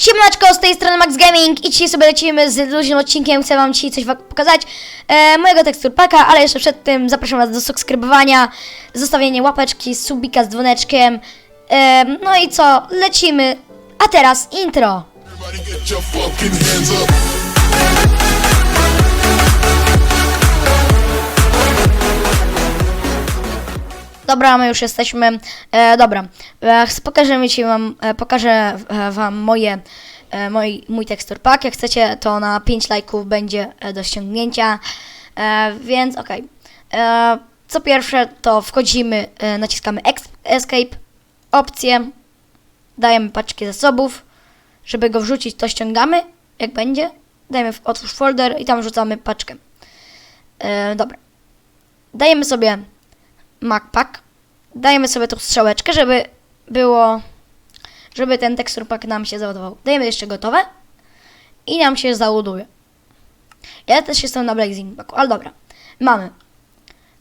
Siemaneczko, z tej strony Max Gaming i dzisiaj sobie lecimy z luźnym odcinkiem, chcę wam dzisiaj coś pokazać e, mojego teksturpaka, ale jeszcze przed tym zapraszam was do subskrybowania, zostawienia łapeczki, subika z dzwoneczkiem, e, no i co, lecimy, a teraz intro. Dobra, my już jesteśmy. E, dobra, e, pokażemy ci wam, e, pokażę e, wam moje, e, mój, mój tekstur pack. Jak chcecie, to na 5 lajków będzie e, do ściągnięcia. E, więc okej. E, Co pierwsze, to wchodzimy, e, naciskamy escape, opcję, dajemy paczki zasobów. Żeby go wrzucić, to ściągamy, jak będzie. Dajemy w otwórz folder i tam wrzucamy paczkę. E, dobra. Dajemy sobie MacPack. Dajemy sobie tą strzałeczkę, żeby było, żeby ten tekstur pack nam się załadował. Dajemy jeszcze gotowe i nam się załaduje. Ja też jestem na Blazing Packu, ale dobra. Mamy.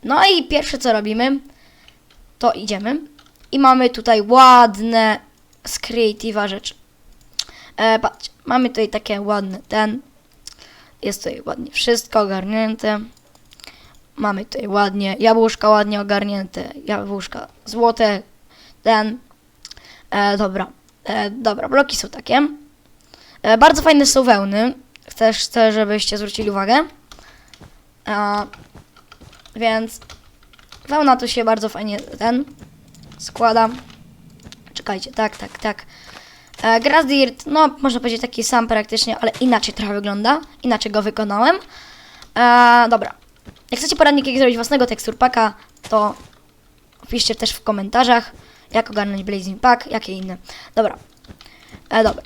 No i pierwsze co robimy, to idziemy i mamy tutaj ładne z Creative'a rzeczy. E, patrz, mamy tutaj takie ładne ten. Jest tutaj ładnie wszystko ogarnięte. Mamy tutaj ładnie jabłuszka ładnie ogarnięte, jabłuszka złote, ten. E, dobra, e, dobra, bloki są takie. E, bardzo fajne są wełny. Też chcę, żebyście zwrócili uwagę. E, więc wełna to się bardzo fajnie ten składa. Czekajcie, tak, tak, tak. E, Grass Dirt, no można powiedzieć taki sam praktycznie, ale inaczej trochę wygląda. Inaczej go wykonałem. E, dobra. Jak chcecie poradnik, jak zrobić własnego teksturpaka, to piszcie też w komentarzach, jak ogarnąć Blazing Pack, jakie inne. Dobra. E, dobra.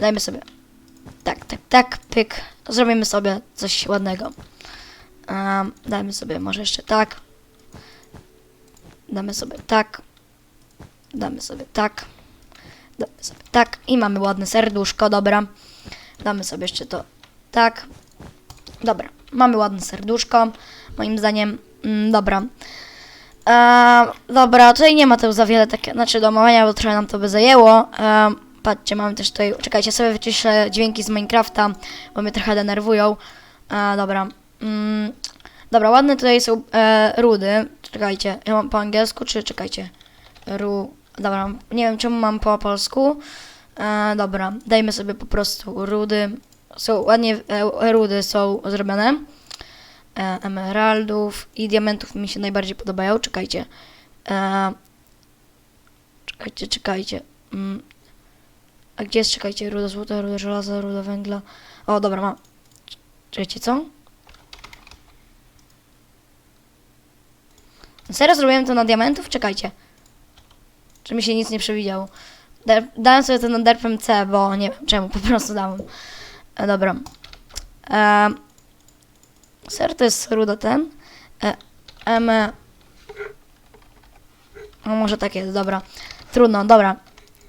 Dajmy sobie. Tak, tak, tak, pyk. Zrobimy sobie coś ładnego. Um, dajmy sobie może jeszcze tak. Damy sobie tak. Damy sobie tak. Damy sobie tak. I mamy ładne serduszko, dobra. Damy sobie jeszcze to tak. Dobra, mamy ładne serduszko, moim zdaniem. Mm, dobra. E, dobra, tutaj nie ma tu za wiele takie, znaczy do omawiania, bo trochę nam to by zajęło. E, patrzcie, mamy też tutaj, czekajcie, sobie wyciszę dźwięki z Minecrafta, bo mnie trochę denerwują. E, dobra. Mm, dobra, ładne tutaj są e, rudy. Czekajcie, ja mam po angielsku, czy czekajcie. Ru, dobra, nie wiem czemu mam po polsku. E, dobra, dajmy sobie po prostu rudy. Są ładnie e, rudy są zrobione. E, emeraldów i diamentów mi się najbardziej podobają. Czekajcie. E, czekajcie, czekajcie. Mm. A gdzie jest, czekajcie, ruda złota, ruda żelaza, ruda węgla. O, dobra, mam. Czekajcie, co? Serio zrobiłem to na diamentów? Czekajcie. Czy mi się nic nie przewidziało? Da- Dałem sobie to na derpem C, bo nie wiem czemu, po prostu dałem. E, dobra. E, ser to jest ruda ten. E, M. No może tak jest, dobra. Trudno, dobra.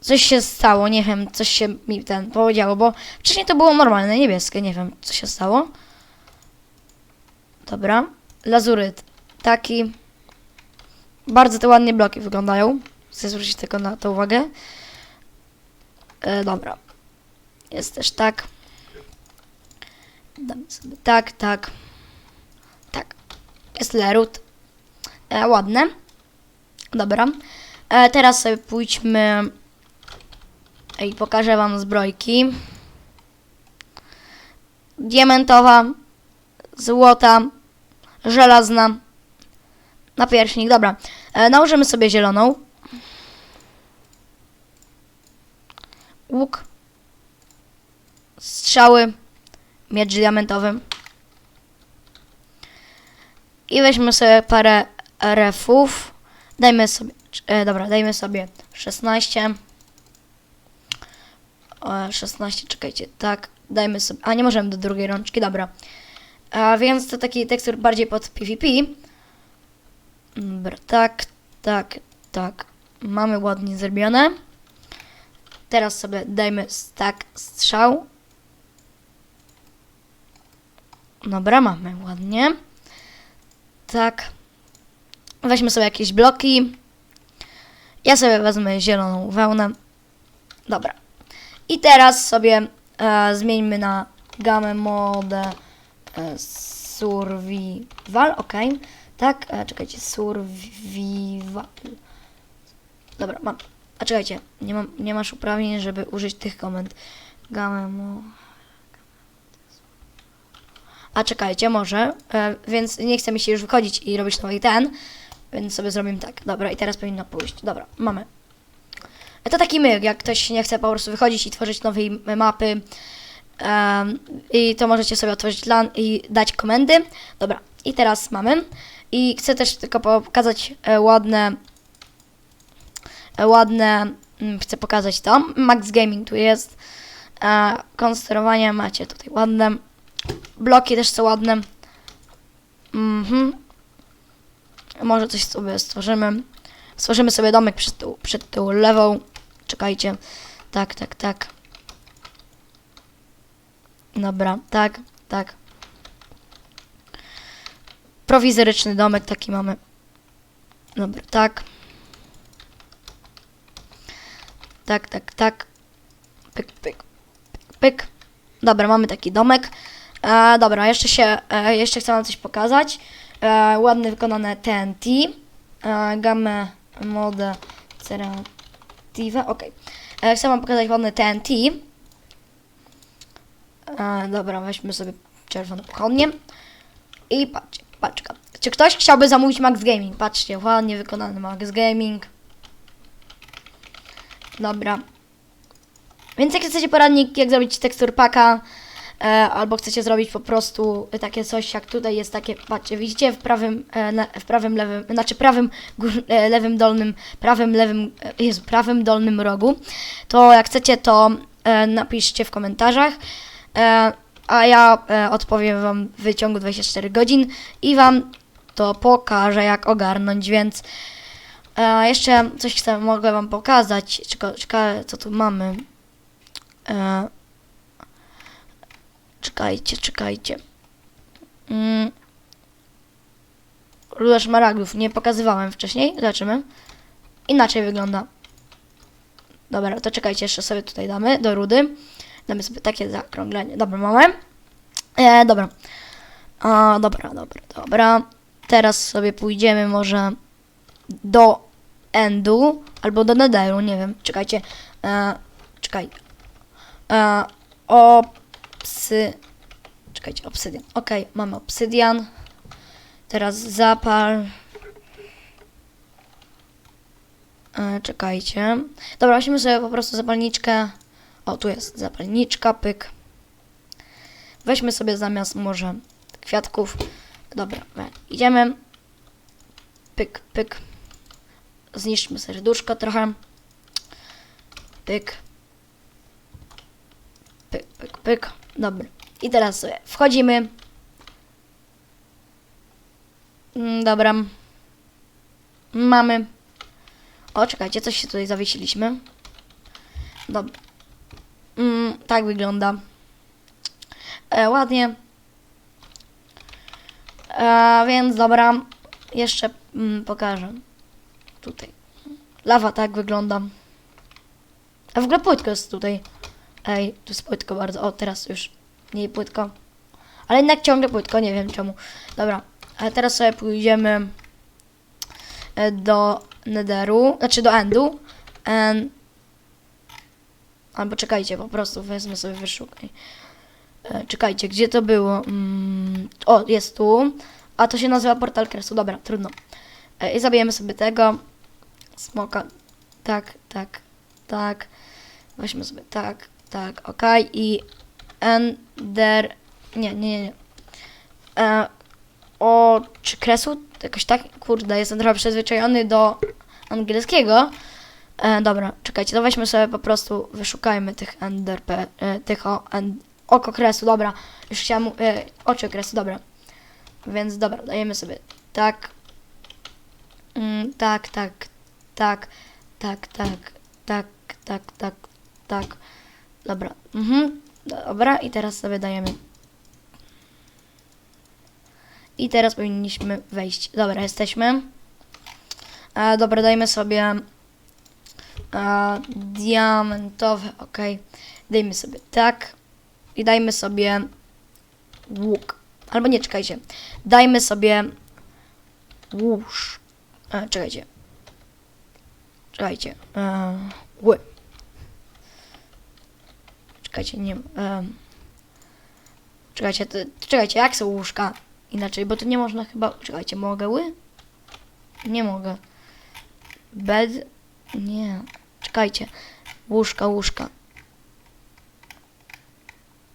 Coś się stało, nie wiem, coś się mi ten powiedziało, bo wcześniej to było normalne, niebieskie, nie wiem, co się stało. Dobra. Lazuryt. Taki. Bardzo te ładnie bloki wyglądają. Chcę zwrócić tylko na to uwagę. E, dobra. Jest też tak. Damy sobie tak, tak. Tak. Jest lerut. E, ładne. Dobra. E, teraz sobie pójdźmy i pokażę wam zbrojki. Diamentowa, złota, żelazna, napierśnik. Dobra. E, nałożymy sobie zieloną. Łuk. Strzały miecz diamentowy. I weźmy sobie parę refów. Dajmy sobie, e, dobra, dajmy sobie 16. E, 16, czekajcie, tak. Dajmy sobie, a nie możemy do drugiej rączki, dobra. A więc to taki tekstur bardziej pod PvP. Dobra, tak, tak, tak. Mamy ładnie zrobione. Teraz sobie dajmy stack strzał. Dobra, mamy ładnie. Tak. Weźmy sobie jakieś bloki. Ja sobie wezmę zieloną wełnę. Dobra. I teraz sobie e, zmieńmy na gamę mode e, survival, ok. Tak, e, czekajcie, survival. Dobra, mam. A czekajcie, nie, mam, nie masz uprawnień, żeby użyć tych komend. Gamę mo... A czekajcie, może, e, więc nie chce mi się już wychodzić i robić nowy ten, więc sobie zrobimy tak. Dobra, i teraz powinno pójść. Dobra, mamy. E, To taki myk, jak ktoś nie chce po prostu wychodzić i tworzyć nowej mapy, em, i to możecie sobie otworzyć LAN i dać komendy. Dobra, i teraz mamy. I chcę też tylko pokazać e, ładne, e, ładne, mm, chcę pokazać to. Max Gaming tu jest. E, konstruowanie macie tutaj ładne. Bloki też są ładne. Mhm. Może coś sobie stworzymy. Stworzymy sobie domek przed tą, przed tą lewą. Czekajcie. Tak, tak, tak. Dobra, tak, tak. Prowizoryczny domek taki mamy. Dobra, tak. Tak, tak, tak. Pyk, pyk, pyk, pyk. Dobra, mamy taki domek. E, dobra, jeszcze się, e, jeszcze chcę wam coś pokazać. E, ładne wykonane TNT. E, gamę mode Cerative. Ok. E, chcę wam pokazać ładne TNT. E, dobra, weźmy sobie czerwoną pochodnię. I patrzcie, paczka. Czy ktoś chciałby zamówić Max Gaming? Patrzcie, ładnie wykonany Max Gaming. Dobra. Więc jak chcecie poradnik, jak zrobić tekstur paka, albo chcecie zrobić po prostu takie coś, jak tutaj jest takie, patrzcie, widzicie w prawym, e, w prawym lewym, znaczy prawym e, lewym dolnym, prawym lewym, e, Jezu, prawym dolnym rogu, to jak chcecie, to e, napiszcie w komentarzach, e, a ja e, odpowiem wam w ciągu 24 godzin i wam to pokażę, jak ogarnąć, więc e, jeszcze coś chcę, mogę wam pokazać, Czeka- czekaj, co tu mamy. E, czekajcie, czekajcie. Mm. Ruda szmaragdów nie pokazywałem wcześniej. Zobaczymy. Inaczej wygląda. Dobra, to czekajcie, jeszcze sobie tutaj damy do rudy. Damy sobie takie zakrąglenie. Dobra, mamy. E, dobra. A, dobra, dobra, dobra. Teraz sobie pójdziemy może do endu albo do netheru, nie wiem. Czekajcie. E, czekaj. E, obsy... Czekajcie, obsydian. Ok, mamy obsydian. Teraz zapal. E, czekajcie. Dobra, weźmy sobie po prostu zapalniczkę. O, tu jest zapalniczka, pyk. Weźmy sobie zamiast może kwiatków. Dobra, idziemy. Pyk, pyk. Zniszczmy serduszko trochę. Pyk. Pyk, pyk, pyk. Dobra. I teraz sobie wchodzimy. Mm, Dobra. Mamy. O, czekajcie, coś się tutaj zawiesiliśmy. Dobra. Mm, tak wygląda. E, ładnie. E, więc dobra. Jeszcze mm, pokażę. Tutaj. Lawa tak wygląda. A w ogóle płytko jest tutaj. Ej, tu jest płytko bardzo. O, teraz już mniej płytko. Ale jednak ciągle płytko, nie wiem czemu. Dobra, a teraz sobie pójdziemy e, do netheru, znaczy do endu. En... Albo czekajcie, po prostu wezmę sobie wyszukaj. E, czekajcie, gdzie to było? Mm, o, jest tu. A to się nazywa portal kresu. Dobra, trudno. E, I zabijemy sobie tego. Smoka. Tak, tak, tak. Weźmy sobie tak, tak, ok. I Ender. Nie, nie, nie. E, o, czy kresu? Jakoś tak? Kurde, jestem trochę przyzwyczajony do angielskiego. E, dobra, czekajcie, to weźmy sobie po prostu, wyszukajmy tych Ender, e, tych o, oko kresu, dobra. Już chciałam, e, oczy kresu, dobra. Więc dobra, dajemy sobie tak. Mm, tak, tak, tak, tak, tak, tak, tak, tak, tak. Dobra. Mhm. Dobra, i teraz sobie dajemy. I teraz powinniśmy wejść. Dobra, jesteśmy. E, dobra, dajmy sobie e, diamentowe, ok. Dajmy sobie tak. I dajmy sobie łuk. Albo nie, czekajcie. Dajmy sobie łóż. E, czekajcie. Czekajcie. E. Czekajcie, nie. E, czekajcie, to, czekajcie, jak są łóżka? Inaczej, bo to nie można chyba. Czekajcie, mogę ły? Nie mogę. Bed? Nie. Czekajcie. Łóżka, łóżka.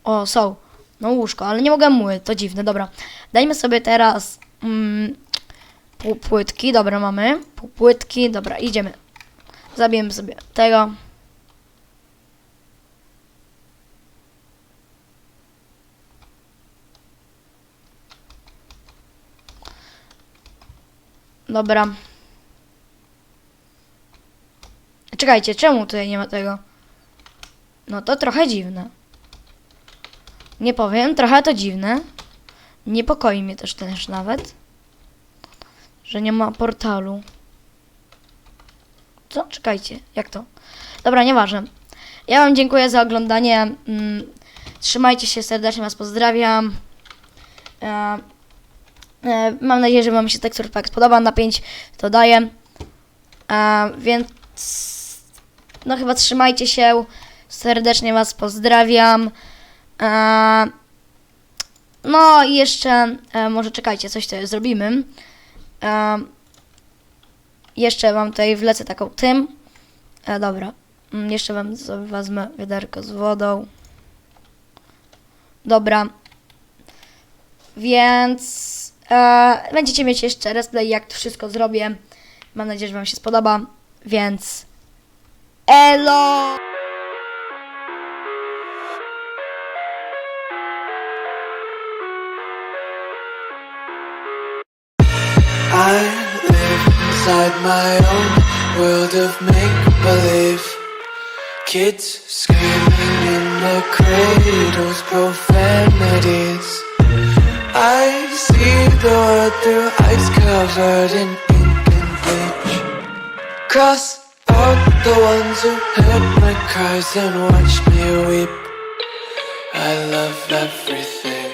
O, są. No łóżko, ale nie mogę mły, to dziwne, dobra. Dajmy sobie teraz mm, pół płytki, dobra, mamy. Pół płytki, dobra, idziemy. Zabijemy sobie tego. Dobra. Czekajcie, czemu tutaj nie ma tego? No to trochę dziwne. Nie powiem, trochę to dziwne. Niepokoi mnie też też nawet, że nie ma portalu. Co? Czekajcie, jak to? Dobra, nieważne. Ja Wam dziękuję za oglądanie. Mm, Trzymajcie się, serdecznie Was pozdrawiam. E, mam nadzieję, że Wam się tekstur pack spodoba. Na 5 to daję. E, więc no chyba trzymajcie się. Serdecznie Was pozdrawiam. E, no i jeszcze, może czekajcie, coś tutaj zrobimy. Jeszcze mam tutaj, wlecę taką tym. Dobra, Mm, jeszcze wam sobie wezmę wiaderko z wodą. Dobra. Więc będziecie mieć jeszcze replay, jak to wszystko zrobię. Mam nadzieję, że wam się spodoba. Więc elo! I live inside my own world of make believe. Kids screaming in the cradles, profanities. Through ice covered in ink and bleach. Cross out the ones who heard my cries and watched me weep. I love everything.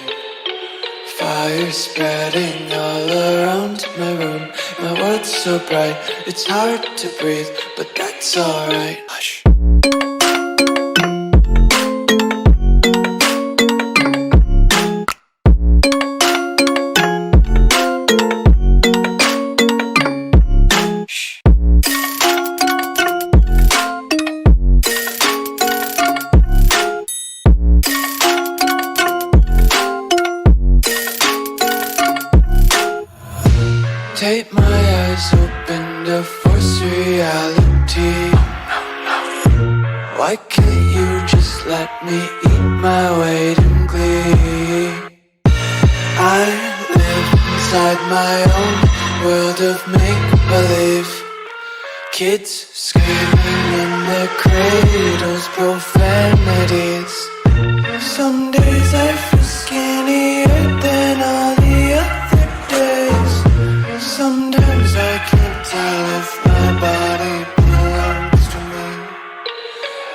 Fire spreading all around my room. My world's so bright, it's hard to breathe, but that's alright. Hush. Inside my own world of make believe. Kids screaming in their cradles, profanities. Some days I feel skinnier than all the other days. Sometimes I can't tell if my body belongs to me.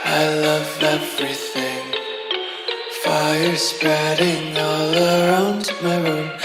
I love everything. Fire spreading all around my room.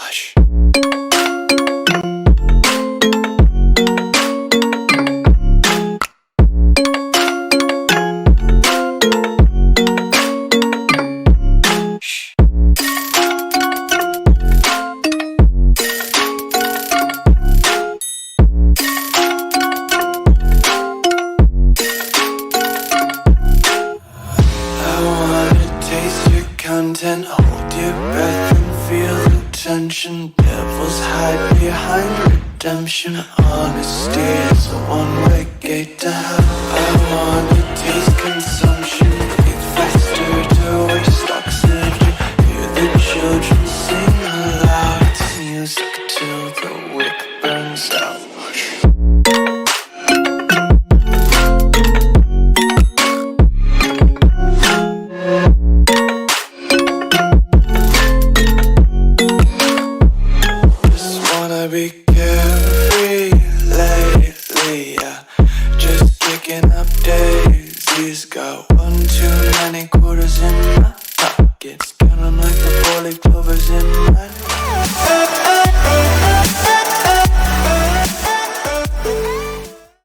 Content, hold your breath and feel the tension. Devils hide behind redemption. Honesty is a one-way gate to hell. I wanna taste consumption,